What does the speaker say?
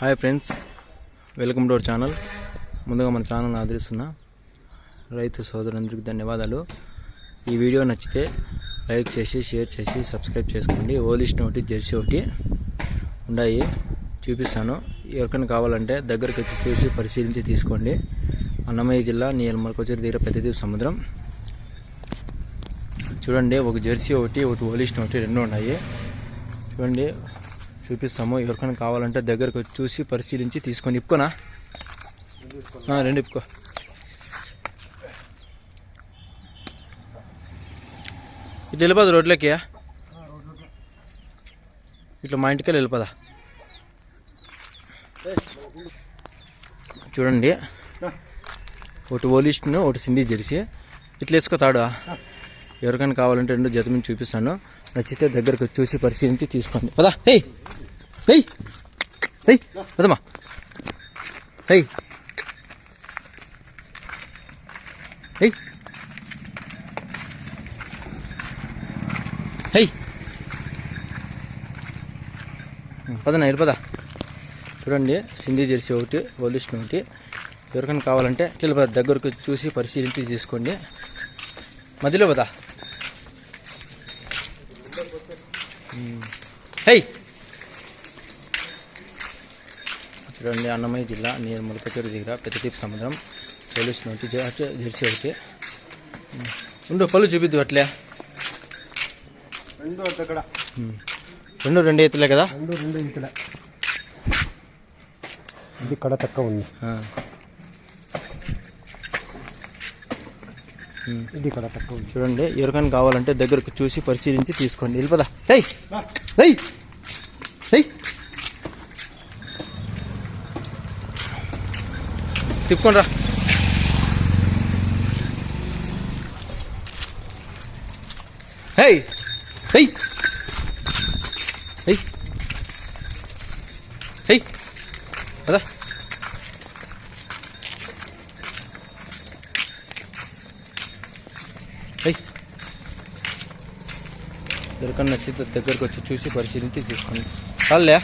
Hi friends welcome to our channel ముందుగా మన channel ఆదరిస్తున్న రైతు సోదరులందరికీ ధన్యవాదాలు. ఈ వీడియో నచ్చితే లైక్ చేసి షేర్ చేసి సబ్స్క్రైబ్ చేసుకోండి. ఓలిస్ట్ ఒకటి జెర్సీ ఒకటి ఉన్నాయి చూపిస్తాను. ఎవరికైనా కావాలంటే దగ్గరికి వచ్చి చూసి పరిశీలించి తీసుకోండి. అన్నమయ్య జిల్లా నీలమలకొచ్చరి తీర పెద్దదీపు సముద్రం. చూడండి ఒక జెర్సీ ఒకటి ఒకటి ఓలిస్ట్ ఒకటి రెండు ఉన్నాయి చూడండి చూపిస్తాము. ఎవరికైనా కావాలంటే దగ్గరకు వచ్చి చూసి పరిశీలించి తీసుకొని ఇప్పుకోనా? రెండు ఇప్పుకో. ఇట్లా వెళ్ళిపోదు రోడ్లోకి. ఇట్లా మా ఇంటికి వెళ్ళిపోదా? చూడండి. ఒకటి ఓలిస్ట్ను ఒకటి సింధీ జెర్సీ ఇట్లా వేసుకో తాడు. ఎవరికైనా కావాలంటే రెండు జతమని చూపిస్తాను. నచ్చితే దగ్గరకు చూసి పరిశీలించి తీసుకోండి. పదా. హే హై హే పదమ్మా. హే హై హే పదనా వెళ్ళిపదా చూడండి సింధీ జెర్సీ ఒకటి ఓలిస్ట్ ఒకటి. ఎవరికైనా కావాలంటే ఇట్లా దగ్గరకు చూసి పరిశీలించి తీసుకోండి. మధ్యలో పదా. హై చూడండి అన్నమయ్య జిల్లా నీరు ములకచూరు దగ్గర పెద్దతీపు సముద్రం పోలీస్ నోటి జెర్సీ ఒకటి ఉమ్. ఉండు పళ్ళు చూపిద్దు అట్లే రెండు అక్కడ ఉమ్. రెండు రెండు ఎత్తులే కదా రెండు రెండు ఇంతల ఇది కడ తక్కువ ఉంది ఇది కదా తక్కువ చూడండి ఎవరికైనా కావాలంటే దగ్గరకు చూసి పరిశీలించి తీసుకోండి. వెళ్ళిపదా? హై హై హై తిప్పుకోండి రా హై హై హై హై కదా ఎవరికన్నా నచ్చితే దగ్గరకు వచ్చి చూసి పరిశీలించి తీసుకోండి. చాలే